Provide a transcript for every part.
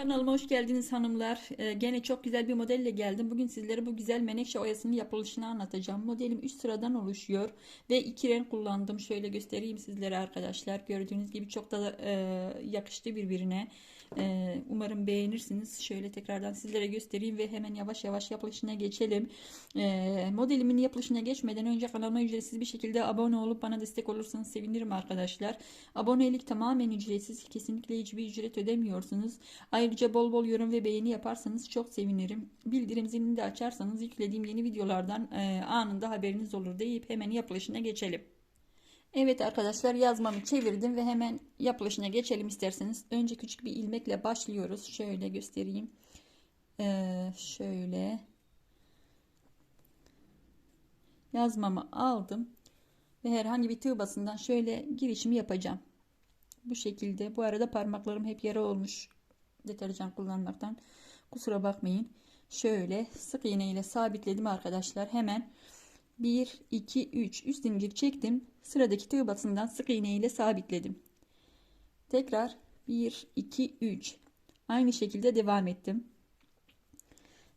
Kanalıma hoş geldiniz hanımlar. Ee, gene çok güzel bir modelle geldim. Bugün sizlere bu güzel menekşe oyasının yapılışını anlatacağım. Modelim 3 sıradan oluşuyor ve 2 renk kullandım. Şöyle göstereyim sizlere arkadaşlar. Gördüğünüz gibi çok da e, yakıştı birbirine. E, umarım beğenirsiniz. Şöyle tekrardan sizlere göstereyim ve hemen yavaş yavaş yapılışına geçelim. E, modelimin yapılışına geçmeden önce kanalıma ücretsiz bir şekilde abone olup bana destek olursanız sevinirim arkadaşlar. Abonelik tamamen ücretsiz. Kesinlikle hiçbir ücret ödemiyorsunuz. Ayrıca bol bol yorum ve beğeni yaparsanız çok sevinirim. Bildirim zilini de açarsanız yüklediğim yeni videolardan e, anında haberiniz olur deyip hemen yapılışına geçelim. Evet arkadaşlar yazmamı çevirdim ve hemen yapılışına geçelim isterseniz. Önce küçük bir ilmekle başlıyoruz. Şöyle göstereyim. Ee, şöyle yazmamı aldım ve herhangi bir tığ basından şöyle girişimi yapacağım. Bu şekilde. Bu arada parmaklarım hep yara olmuş deterjan kullanmaktan. Kusura bakmayın. Şöyle sık iğne ile sabitledim arkadaşlar. Hemen 1 2 3 üst zincir çektim. Sıradaki tığ batısından sık iğne ile sabitledim. Tekrar 1 2 3 aynı şekilde devam ettim.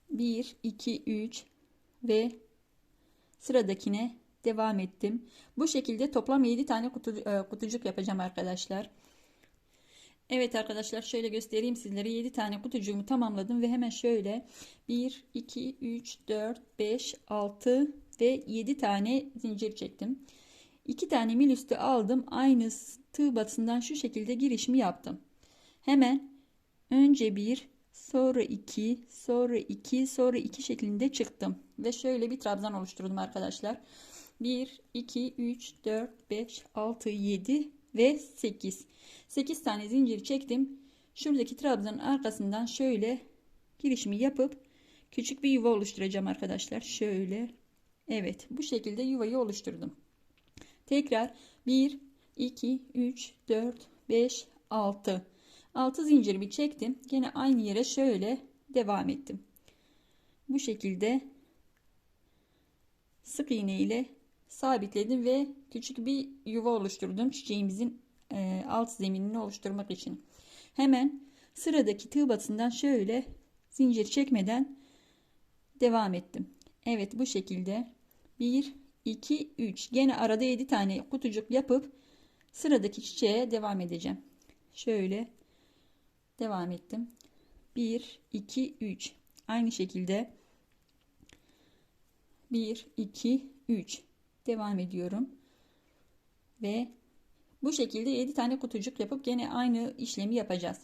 1 2 3 ve sıradakine devam ettim. Bu şekilde toplam 7 tane kutu, kutucuk yapacağım arkadaşlar. Evet arkadaşlar şöyle göstereyim sizlere 7 tane kutucuğumu tamamladım ve hemen şöyle 1 2 3 4 5 6 ve 7 tane zincir çektim. 2 tane mil üstü aldım. Aynı tığ batısından şu şekilde girişimi yaptım. Hemen önce 1 sonra 2 sonra 2 sonra 2 şeklinde çıktım ve şöyle bir trabzan oluşturdum arkadaşlar. 1 2 3 4 5 6 7 ve 8. 8 tane zincir çektim. Şuradaki trabzanın arkasından şöyle girişimi yapıp küçük bir yuva oluşturacağım arkadaşlar. Şöyle. Evet bu şekilde yuvayı oluşturdum. Tekrar 1, 2, 3, 4, 5, 6. 6 zincirimi çektim. Gene aynı yere şöyle devam ettim. Bu şekilde sık iğne ile sabitledim ve küçük bir yuva oluşturdum çiçeğimizin e, alt zeminini oluşturmak için. Hemen sıradaki tığ batısından şöyle zincir çekmeden devam ettim. Evet bu şekilde 1 2 3 gene arada 7 tane kutucuk yapıp sıradaki çiçeğe devam edeceğim. Şöyle devam ettim. 1 2 3 aynı şekilde 1 2 3 devam ediyorum. Ve bu şekilde 7 tane kutucuk yapıp gene aynı işlemi yapacağız.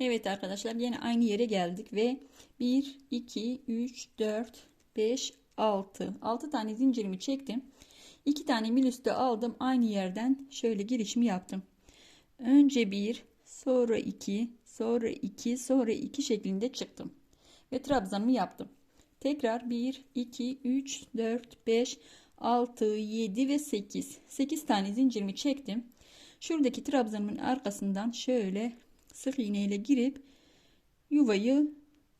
Evet arkadaşlar yine aynı yere geldik ve 1 2 3 4 5 6 6 tane zincirimi çektim. 2 tane mil üstü aldım. Aynı yerden şöyle girişimi yaptım. Önce 1 sonra 2 sonra 2 sonra 2 şeklinde çıktım. Ve trabzanımı yaptım. Tekrar 1 2 3 4 5 6 7 ve 8 8 tane zincirimi çektim. Şuradaki trabzanımın arkasından şöyle sık iğne girip yuvayı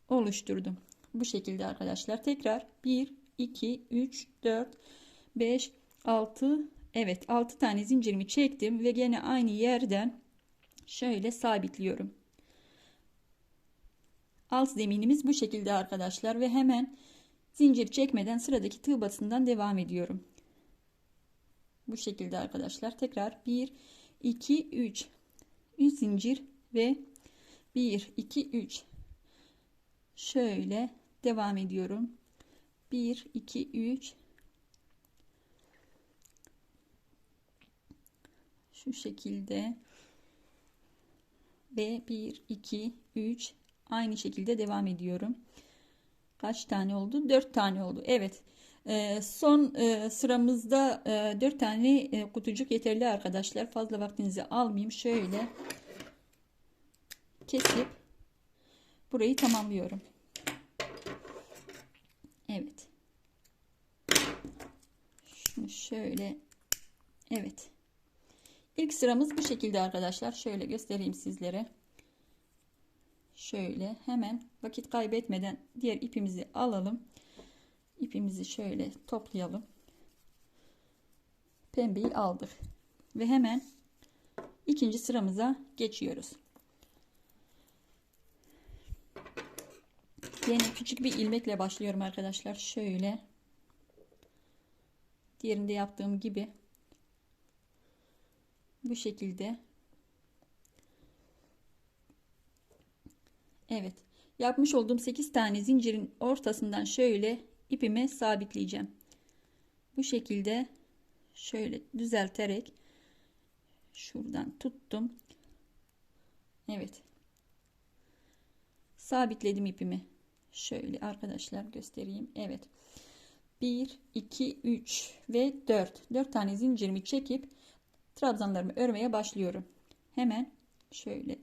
oluşturdum. Bu şekilde arkadaşlar. Tekrar 1 2 3 4 5 6 Evet 6 tane zincirimi çektim ve gene aynı yerden şöyle sabitliyorum. Alt zeminimiz bu şekilde arkadaşlar ve hemen zincir çekmeden sıradaki tığ batısından devam ediyorum. Bu şekilde arkadaşlar. Tekrar 1 2 3 3 zincir ve 1 2 3 şöyle devam ediyorum. 1 2 3 şu şekilde. Ve 1 2 3 aynı şekilde devam ediyorum. Kaç tane oldu? 4 tane oldu. Evet. E, son e, sıramızda e, 4 tane e, kutucuk yeterli arkadaşlar. Fazla vaktinizi almayayım. Şöyle kesip burayı tamamlıyorum Evet şunu şöyle Evet İlk sıramız bu şekilde arkadaşlar şöyle göstereyim sizlere şöyle hemen vakit kaybetmeden diğer ipimizi alalım. İpimizi şöyle toplayalım. Pembeyi aldık. Ve hemen ikinci sıramıza geçiyoruz. Yine küçük bir ilmekle başlıyorum arkadaşlar. Şöyle. Diğerinde yaptığım gibi. Bu şekilde. Evet. Yapmış olduğum 8 tane zincirin ortasından şöyle ipime sabitleyeceğim. Bu şekilde şöyle düzelterek şuradan tuttum. Evet. Sabitledim ipimi. Şöyle arkadaşlar göstereyim. Evet. 1, 2, 3 ve 4. 4 tane zincirimi çekip trabzanlarımı örmeye başlıyorum. Hemen şöyle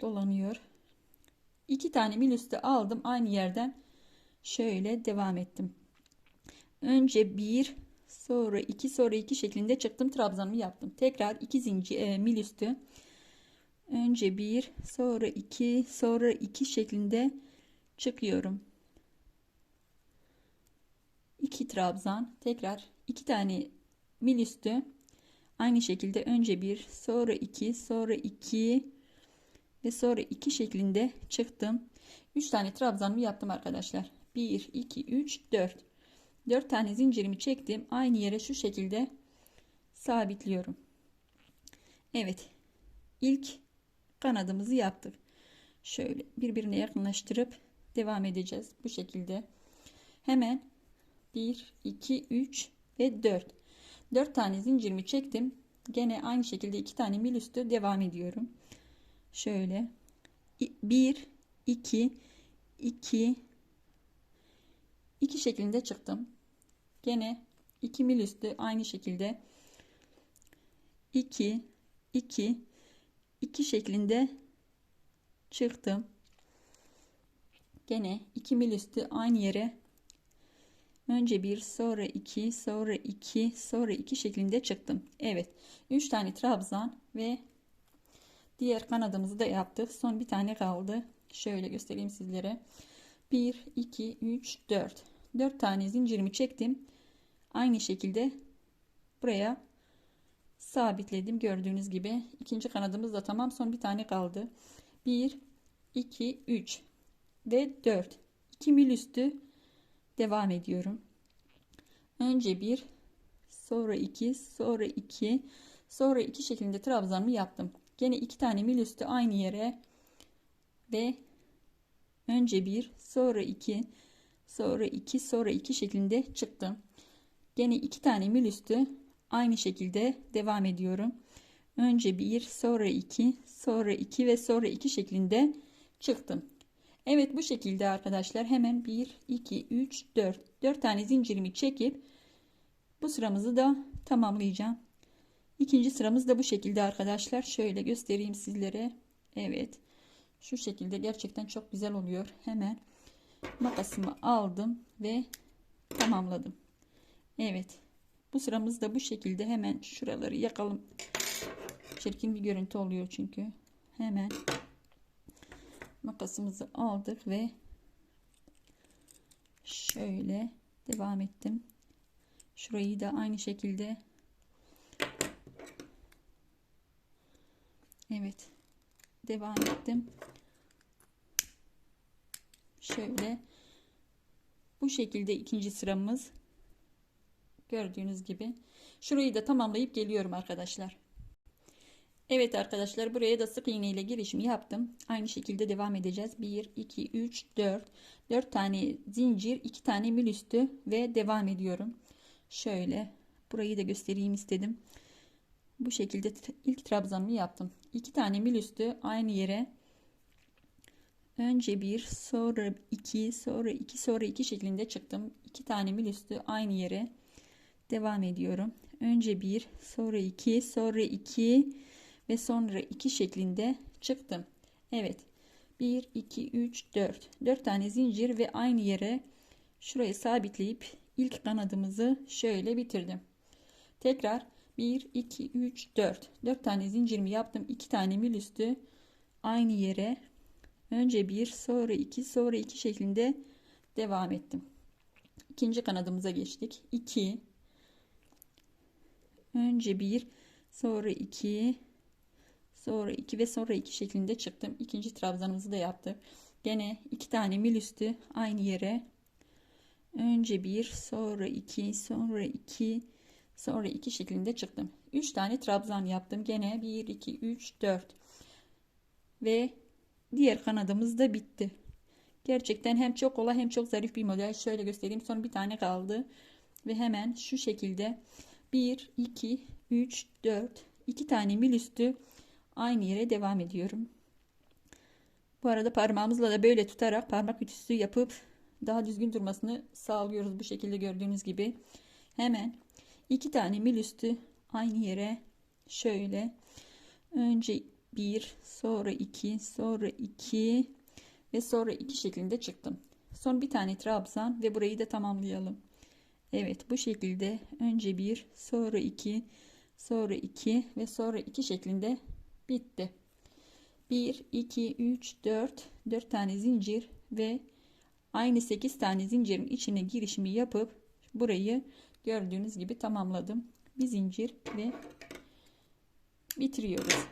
dolanıyor. 2 tane mil üstü aldım. Aynı yerden şöyle devam ettim. Önce 1 sonra 2 sonra 2 şeklinde çıktım. Trabzanımı yaptım. Tekrar 2 zincir e, mil üstü. Önce 1 sonra 2 sonra 2 şeklinde çıkıyorum. 2 trabzan tekrar 2 tane mil üstü. Aynı şekilde önce 1 sonra 2 sonra 2 ve sonra 2 şeklinde çıktım. 3 tane trabzanımı yaptım arkadaşlar. 1 2 3 4 4 tane zincirimi çektim. Aynı yere şu şekilde sabitliyorum. Evet ilk kanadımızı yaptık. Şöyle birbirine yakınlaştırıp devam edeceğiz bu şekilde. Hemen 1 2 3 ve 4 4 tane zincirimi çektim. Gene aynı şekilde 2 tane mil üstü devam ediyorum. Şöyle. 1 2 2 2 şeklinde çıktım. Gene 2 mil üstü aynı şekilde. 2 2 2 şeklinde çıktım. Gene 2 mil üstü aynı yere önce bir sonra iki sonra iki sonra iki şeklinde çıktım. Evet 3 tane trabzan ve diğer kanadımızı da yaptık. Son bir tane kaldı. Şöyle göstereyim sizlere. 1 2 3 4 4 tane zincirimi çektim. Aynı şekilde buraya sabitledim. Gördüğünüz gibi ikinci kanadımız da tamam. Son bir tane kaldı. 1 2 3 ve 4 2 mil üstü devam ediyorum. Önce bir sonra iki sonra iki sonra iki şeklinde trabzanımı yaptım. Gene iki tane mil üstü aynı yere ve önce bir sonra iki sonra iki sonra iki şeklinde çıktım gene iki tane mil üstü aynı şekilde devam ediyorum. Önce bir sonra iki sonra iki ve sonra iki şeklinde çıktım Evet bu şekilde arkadaşlar hemen 1 2 3 4 4 tane zincirimi çekip bu sıramızı da tamamlayacağım. İkinci sıramız da bu şekilde arkadaşlar. Şöyle göstereyim sizlere. Evet. Şu şekilde gerçekten çok güzel oluyor. Hemen makasımı aldım ve tamamladım. Evet. Bu sıramız da bu şekilde hemen şuraları yakalım. Çirkin bir görüntü oluyor çünkü. Hemen makasımızı aldık ve şöyle devam ettim. Şurayı da aynı şekilde Evet. Devam ettim. Şöyle bu şekilde ikinci sıramız gördüğünüz gibi. Şurayı da tamamlayıp geliyorum arkadaşlar. Evet arkadaşlar buraya da sık iğne ile girişimi yaptım. Aynı şekilde devam edeceğiz. 1, 2, 3, 4. 4 tane zincir, 2 tane mil üstü ve devam ediyorum. Şöyle burayı da göstereyim istedim. Bu şekilde ilk trabzanımı yaptım. 2 tane mil üstü aynı yere önce 1 sonra 2 sonra 2 sonra 2 şeklinde çıktım. 2 tane mil üstü aynı yere devam ediyorum. Önce 1 sonra 2 sonra 2 ve sonra 2 şeklinde çıktım. Evet. 1 2 3 4 4 tane zincir ve aynı yere şurayı sabitleyip ilk kanadımızı şöyle bitirdim. Tekrar 1 2 3 4 4 tane zincirimi yaptım. 2 tane mil üstü aynı yere önce 1 sonra 2 sonra 2 şeklinde devam ettim. İkinci kanadımıza geçtik. 2 önce 1 sonra 2 sonra 2 ve sonra 2 şeklinde çıktım. İkinci trabzanımızı da yaptık. Gene iki tane mil üstü aynı yere. Önce bir, sonra iki, sonra iki, sonra iki şeklinde çıktım. Üç tane trabzan yaptım. Gene bir, iki, üç, dört. Ve diğer kanadımız da bitti. Gerçekten hem çok kolay hem çok zarif bir model. Şöyle göstereyim. Son bir tane kaldı. Ve hemen şu şekilde 1, 2, 3, 4, 2 tane mil üstü aynı yere devam ediyorum. Bu arada parmağımızla da böyle tutarak parmak ütüsü yapıp daha düzgün durmasını sağlıyoruz. Bu şekilde gördüğünüz gibi. Hemen 2 tane mil üstü aynı yere şöyle önce 1 sonra 2 sonra 2 ve sonra 2 şeklinde çıktım. Son bir tane trabzan ve burayı da tamamlayalım. Evet bu şekilde önce 1 sonra 2 sonra 2 ve sonra 2 şeklinde bitti. 1 2 3 4 4 tane zincir ve aynı 8 tane zincirin içine girişimi yapıp burayı gördüğünüz gibi tamamladım. Bir zincir ve bitiriyoruz.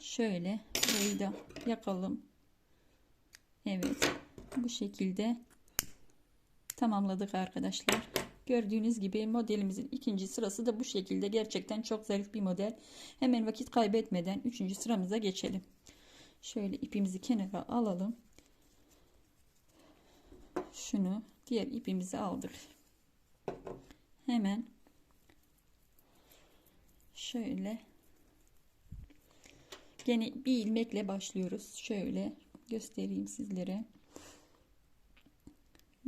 Şöyle burayı da yakalım. Evet bu şekilde tamamladık arkadaşlar. Gördüğünüz gibi modelimizin ikinci sırası da bu şekilde. Gerçekten çok zarif bir model. Hemen vakit kaybetmeden üçüncü sıramıza geçelim. Şöyle ipimizi kenara alalım. Şunu diğer ipimizi aldık. Hemen şöyle gene bir ilmekle başlıyoruz. Şöyle göstereyim sizlere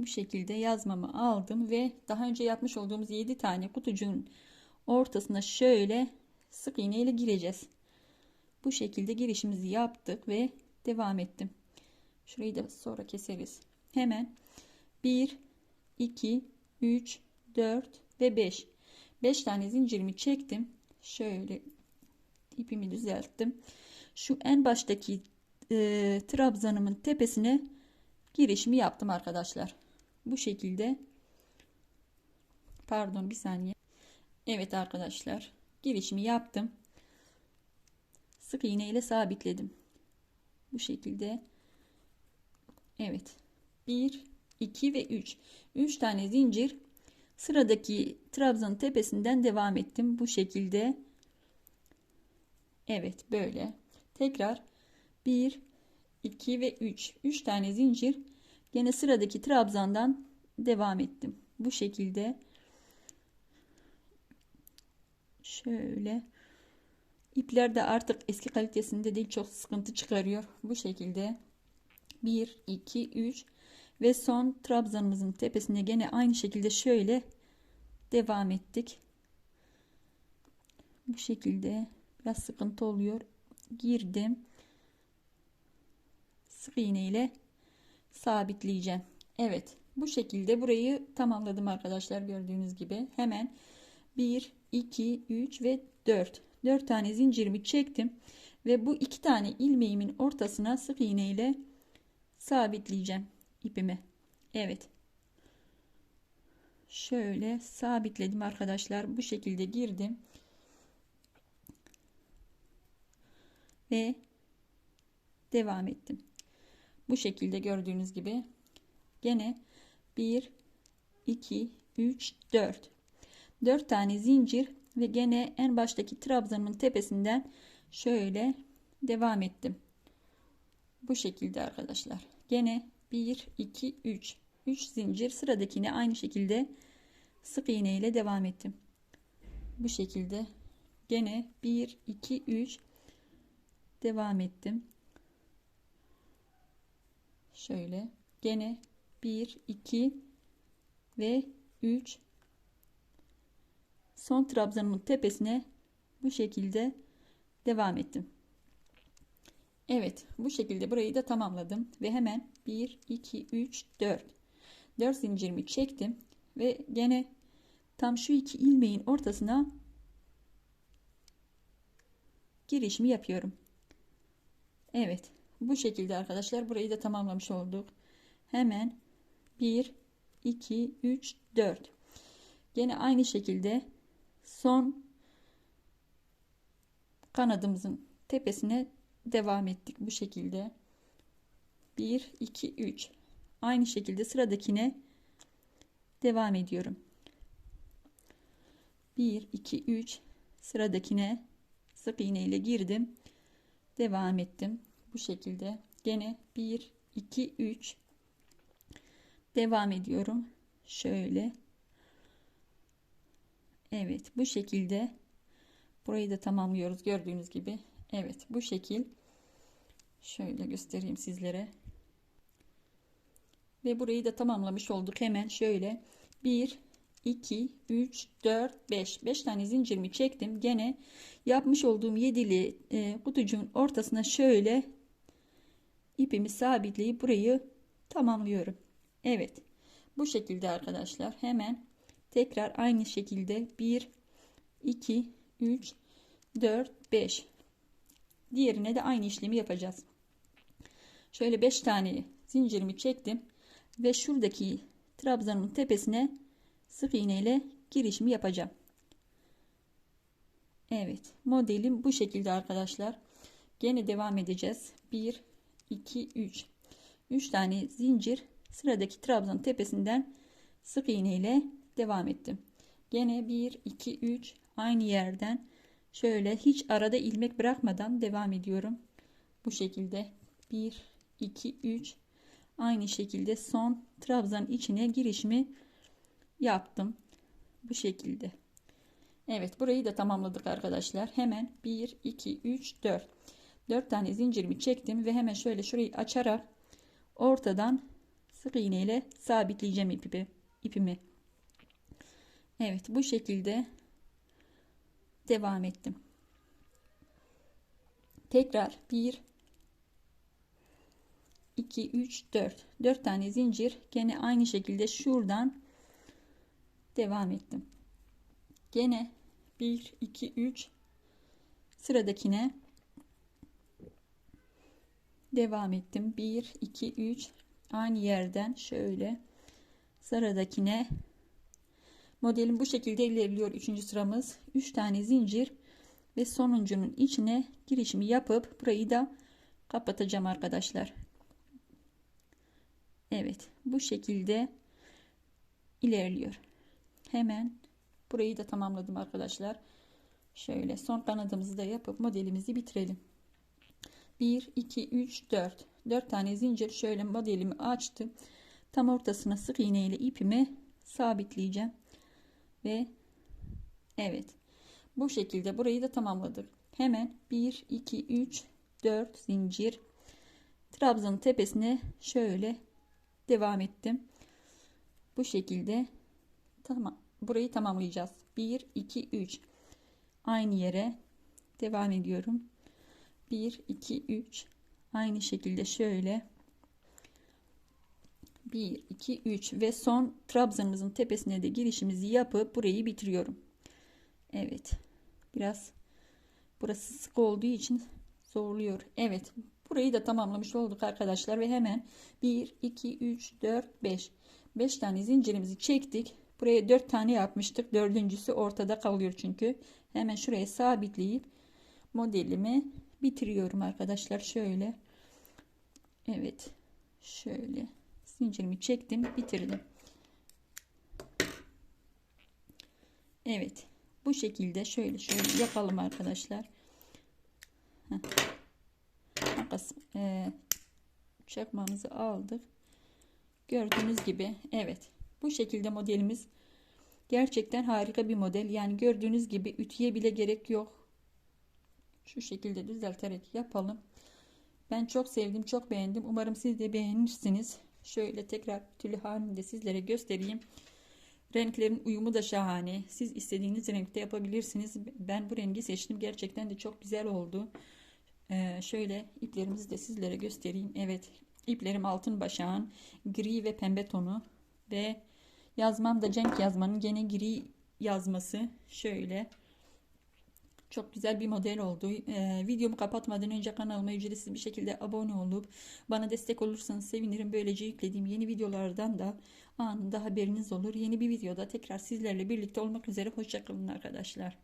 bu şekilde yazmamı aldım ve daha önce yapmış olduğumuz 7 tane kutucuğun ortasına şöyle sık iğne ile gireceğiz. Bu şekilde girişimizi yaptık ve devam ettim. Şurayı da sonra keseriz. Hemen 1 2 3 4 ve 5 5 tane zincirimi çektim. Şöyle ipimi düzelttim. Şu en baştaki e, trabzanımın tepesine girişimi yaptım arkadaşlar. Bu şekilde pardon bir saniye. Evet arkadaşlar girişimi yaptım. Sık iğne ile sabitledim. Bu şekilde. Evet. 1 2 ve 3. 3 tane zincir sıradaki trabzanın tepesinden devam ettim. Bu şekilde. Evet böyle. Tekrar 1 2 ve 3. 3 tane zincir Gene sıradaki trabzandan devam ettim. Bu şekilde şöyle ipler de artık eski kalitesinde değil çok sıkıntı çıkarıyor. Bu şekilde 1 2 3 ve son trabzanımızın tepesine gene aynı şekilde şöyle devam ettik. Bu şekilde biraz sıkıntı oluyor. Girdim. Sık iğne ile sabitleyeceğim. Evet bu şekilde burayı tamamladım arkadaşlar gördüğünüz gibi. Hemen 1, 2, 3 ve 4. 4 tane zincirimi çektim. Ve bu iki tane ilmeğimin ortasına sık iğne ile sabitleyeceğim ipimi. Evet. Şöyle sabitledim arkadaşlar. Bu şekilde girdim. Ve devam ettim. Bu şekilde gördüğünüz gibi gene 1 2 3 4 4 tane zincir ve gene en baştaki trabzanın tepesinden şöyle devam ettim. Bu şekilde arkadaşlar. Gene 1 2 3 3 zincir sıradakine aynı şekilde sık iğne ile devam ettim. Bu şekilde gene 1 2 3 devam ettim şöyle gene 1 2 ve 3 son trabzanımın tepesine bu şekilde devam ettim. Evet bu şekilde burayı da tamamladım ve hemen 1 2 3 4 4 zincirimi çektim ve gene tam şu iki ilmeğin ortasına girişimi yapıyorum. Evet bu şekilde arkadaşlar burayı da tamamlamış olduk. Hemen 1 2 3 4 Yine aynı şekilde son kanadımızın tepesine devam ettik bu şekilde. 1 2 3 aynı şekilde sıradakine devam ediyorum. 1 2 3 sıradakine sık iğne ile girdim. Devam ettim bu şekilde. Gene 1 2 3 devam ediyorum. Şöyle. Evet bu şekilde. Burayı da tamamlıyoruz gördüğünüz gibi. Evet bu şekil. Şöyle göstereyim sizlere. Ve burayı da tamamlamış olduk hemen. Şöyle. 1 2 3 4 5 5 tane zincirimi çektim. Gene yapmış olduğum yedili e, kutucuğun ortasına şöyle ipimi sabitleyip burayı tamamlıyorum. Evet bu şekilde arkadaşlar. Hemen tekrar aynı şekilde 1 2 3 4 5 diğerine de aynı işlemi yapacağız. Şöyle 5 tane zincirimi çektim ve şuradaki trabzanın tepesine sık iğne ile girişimi yapacağım. Evet modelim bu şekilde arkadaşlar. Gene devam edeceğiz. 1 2 3 3 tane zincir sıradaki trabzanın tepesinden sık iğne ile devam ettim. Gene 1 2 3 aynı yerden şöyle hiç arada ilmek bırakmadan devam ediyorum. Bu şekilde. 1 2 3 aynı şekilde son trabzanın içine girişimi yaptım. Bu şekilde. Evet burayı da tamamladık arkadaşlar. Hemen 1 2 3 4 4 tane zincirimi çektim ve hemen şöyle şurayı açarak ortadan sık iğne ile sabitleyeceğim ipimi ipimi. Evet bu şekilde devam ettim. Tekrar 1 2 3 4 4 tane zincir gene aynı şekilde şuradan devam ettim. Gene 1 2 3 sıradakine devam ettim. 1 2 3 aynı yerden şöyle. Sıradakine. Modelim bu şekilde ilerliyor. 3. sıramız. 3 tane zincir ve sonuncunun içine girişimi yapıp burayı da kapatacağım arkadaşlar. Evet bu şekilde ilerliyor. Hemen burayı da tamamladım arkadaşlar. Şöyle son kanadımızı da yapıp modelimizi bitirelim 1 2 3 4 4 tane zincir şöyle modelimi açtım. Tam ortasına sık iğne ile ipimi sabitleyeceğim. Ve evet bu şekilde burayı da tamamladık hemen 1 2 3 4 zincir trabzanın tepesine şöyle devam ettim. Bu şekilde tamam burayı tamamlayacağız. 1 2 3 aynı yere devam ediyorum 1 2 3 aynı şekilde şöyle. 1 2 3 ve son trabzanımızın tepesine de girişimizi yapıp burayı bitiriyorum. Evet. Biraz burası sık olduğu için zorluyor. Evet. Burayı da tamamlamış olduk arkadaşlar ve hemen 1 2 3 4 5 5 tane zincirimizi çektik. Buraya 4 tane yapmıştık. Dördüncüsü ortada kalıyor çünkü. Hemen şuraya sabitleyip modelimi bitiriyorum arkadaşlar. Şöyle. Evet. Şöyle. Zincirimi çektim. Bitirdim. Evet. Bu şekilde şöyle şöyle yapalım arkadaşlar. Makas e, çakmamızı aldık. Gördüğünüz gibi evet. Bu şekilde modelimiz gerçekten harika bir model. Yani gördüğünüz gibi ütüye bile gerek yok şu şekilde düzelterek yapalım. Ben çok sevdim çok beğendim. Umarım siz de beğenirsiniz. Şöyle tekrar tülü halinde sizlere göstereyim. Renklerin uyumu da şahane. Siz istediğiniz renkte yapabilirsiniz. Ben bu rengi seçtim. Gerçekten de çok güzel oldu. Ee, şöyle iplerimizi de sizlere göstereyim. Evet iplerim altın başağın gri ve pembe tonu ve yazmam da Cenk yazmanın gene gri yazması. Şöyle çok güzel bir model oldu. Ee, videomu kapatmadan önce kanalıma ücretsiz bir şekilde abone olup bana destek olursanız sevinirim. Böylece yüklediğim yeni videolardan da anında haberiniz olur. Yeni bir videoda tekrar sizlerle birlikte olmak üzere. Hoşçakalın arkadaşlar.